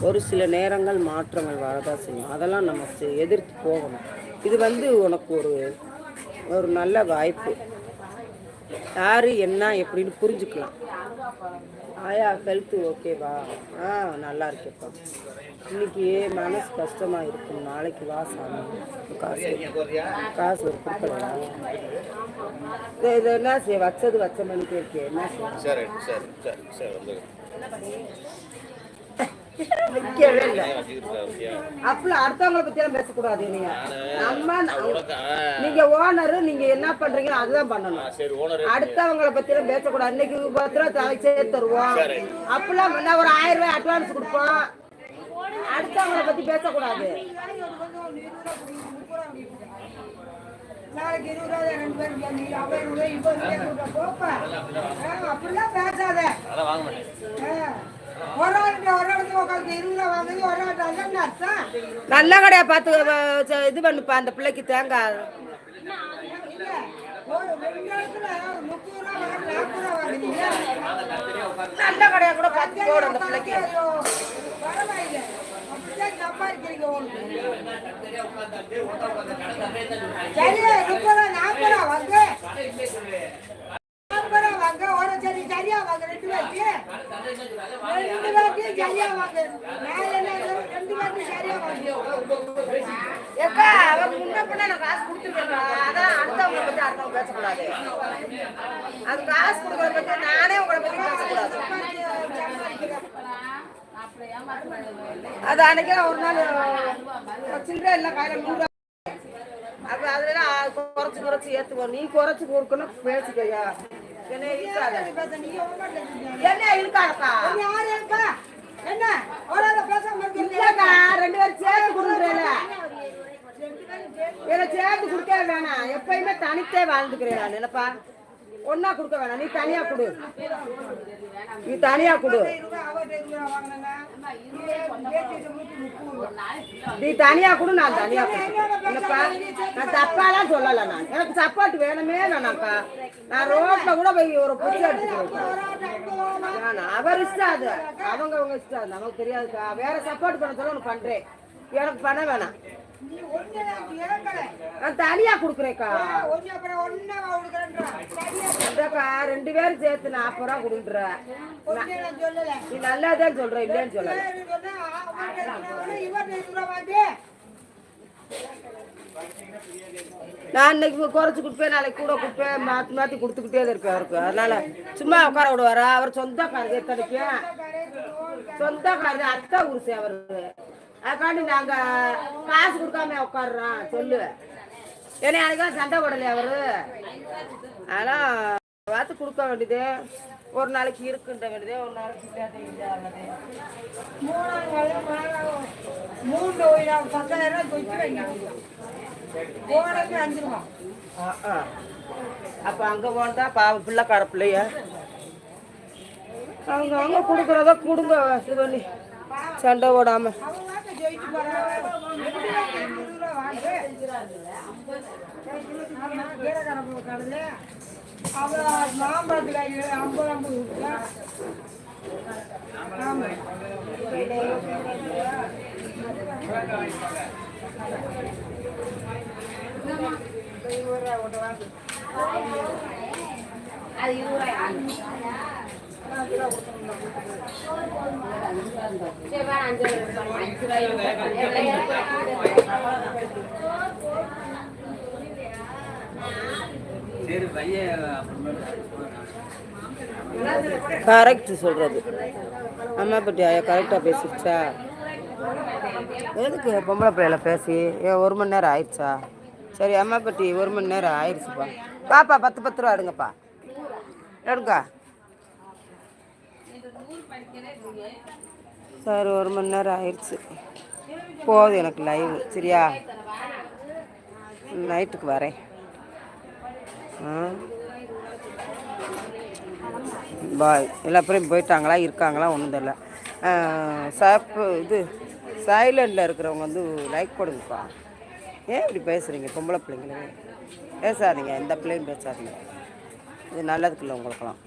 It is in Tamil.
ஒரு சில நேரங்கள் மாற்றங்கள் வரதான் செய்யும். அதெல்லாம் நம்ம செ- எதிர்த்து போகணும். இது வந்து உனக்கு ஒரு ஒரு நல்ல வாய்ப்பு. யார் என்ன எப்படின்னு புரிஞ்சுக்கலாம். ஆயா ஹெல்த்து ஓகேவா ஆ நல்லா இருக்கேப்பா. இன்னைக்கு மனசு கஷ்டமாக இருக்கும். நாளைக்கு வா சாமி. காசு காசு ஒரு கொடுக்கலாம் இதை இது என்ன செய்ய வச்சது வச்ச மணிக்கு இருக்கே. என்ன செய்ய இல்லை? அப்பல அடுத்தவங்களை பத்தி பேசக்கூடாது நீங்க நம்ம நீங்க ஓனர் நீங்க என்ன பண்றீங்களோ அதுதான் பண்ணணும். சரி ஓனர். அடுத்தவங்களை பத்தி எல்லாம் பேசக்கூடாது. இன்னைக்கு பத்து ரூபா தலைக்கு சேர்த்து தருவோம். அப்பெல்லாம் ஒரு ஆயிரம் ரூபாய் அட்வான்ஸ் கொடுப்போம். அடுத்தவங்களை பத்தி பேசக்கூடாது. நாளைக்கு இருபது ரெண்டு ஐம்பது ரூபாய் அப்படிலாம் பேசாத. நல்ல கடையா பார்த்து இது பண்ணுப்பா அந்த பிள்ளைக்கு தேங்காய் நல்ல கடையா கூட பார்த்து போடு அந்த பிள்ளைக்கு சரி முப்பது நாற்பது ரூபா வாங்க நாற்பது ரூபா வாங்க ஒரு ஜாலியா வாங்க ரெண்டு பேருக்கு ரெண்டு பேருக்கு வாங்க நான் என்ன ரெண்டு பேருக்கு வாங்க அவங்க முன்ன நான் காசு கொடுத்துருக்கேன் அதான் அடுத்தவங்களை பத்தி அடுத்தவங்க பேசக்கூடாது அது காசு கொடுக்கறத பத்தி நானே உங்களை பத்தி பேசக்கூடாது அது அன்னைக்கு ஒரு நாள் சில்லறை இல்லை கையில் நூறு அது அதெல்லாம் குறைச்சு குறைச்சு ஏற்றுவோம் நீ குறைச்சு கொடுக்கணும் பேசிக்கையா என்ன இருக்காத என்ன இருக்காடக்கா நீ யாரு இருக்கா? என்ன? ஆளை பேசாம இல்லக்கா ரெண்டு பேரும் சேர்த்து கொடுக்குறேன் இதை சேர்த்து கொடுக்க வேணாம். எப்பயுமே தனித்தே வாழ்ந்துக்கிறேன் நான். என்னப்பா? ஒன்னா கொடுக்க வேணாம். நீ தனியா கொடு. நீ தனியா கொடு. நீ தனியா கொடு நான் தனியா என்னப்பா? நான் தப்பாலாம் சொல்லல நான். எனக்கு சப்பாட்டு வேணுமே வேணாம்ப்பா. நான் ரோட்ல கூட போய் ஒரு புத்தி எடுத்துக்கிறேன். அவர் இஷ்டம் அது. அவங்க அவங்க இஷ்டம் அது. நமக்கு தெரியாதுக்கா. வேற சப்போர்ட் பண்ண சொல்ல உனக்கு பண்றேன். எனக்கு பண்ண வேணாம். நான் தனியா கொடுக்குறேக்கா ரெண்டு பேரும் சேர்த்து நாற்பது ரூபா கொடுன்ற நீ நல்லாதான் சொல்ற இல்லைன்னு சொல்லல. நான் இன்னைக்கு குறைச்சு கொடுப்பேன் நாளைக்கு கூட கொடுப்பேன் மாற்றி மாற்றி கொடுத்துக்கிட்டே தான் இருப்பேன் அவருக்கு. அதனால சும்மா உட்கார விடுவாரா? அவர் சொந்தக்காரர் எத்தனைக்கும் சொந்தக்காரர் அத்தை உருசு அவரு அதுக்காண்டி நாங்க காசு கொடுக்காம உட்காடுறோம் சொல்லு ஏன்னா எனக்கு சண்டை போடலையா அவரு. அதெல்லாம் பார்த்து கொடுக்க வேண்டியது ஒரு நாளைக்கு இருக்குன்ற வேண்டியது ஒரு நாளைக்கு இல்லாத மூணு பத்தாயிரம் போனது அஞ்சு ரூபா. அப்ப அங்க போனா பாவம் பிள்ளைக்கார பிள்ளைய. அவங்க அவங்க கொடுக்குறத கொடுங்க பண்ணி சண்டை போடாம. மாம்பழத்துல ஐம்பது ஐம்பது அது ஆமா கரெக்ட் சொல்றது. அம்மா ஐயா கரெக்டாக பேசிடுச்சா எதுக்கு பொம்பளை பிள்ளைல பேசி? ஏ ஒரு மணி நேரம் ஆயிடுச்சா? சரி அம்மா பட்டி ஒரு மணி நேரம் ஆயிடுச்சுப்பா. பாப்பா பத்து பத்து ரூபா எடுங்கப்பா. எடுங்க சார் ஒரு மணி நேரம் ஆயிடுச்சு. போதும் எனக்கு லைவ் சரியா? நைட்டுக்கு வரேன். ஆ? பாய் எல்லா பேரும் போயிட்டாங்களா இருக்காங்களா ஒன்றும் தெரியல. சாப்பு இது சைலண்டில் இருக்கிறவங்க வந்து லைக் போடுங்கப்பா. ஏன் இப்படி பேசுகிறீங்க பொம்பளை பிள்ளைங்களே? பேசாதீங்க எந்த பிள்ளையும் பேசாதீங்க. இது நல்லதுக்கு இல்லை உங்களுக்கெல்லாம்.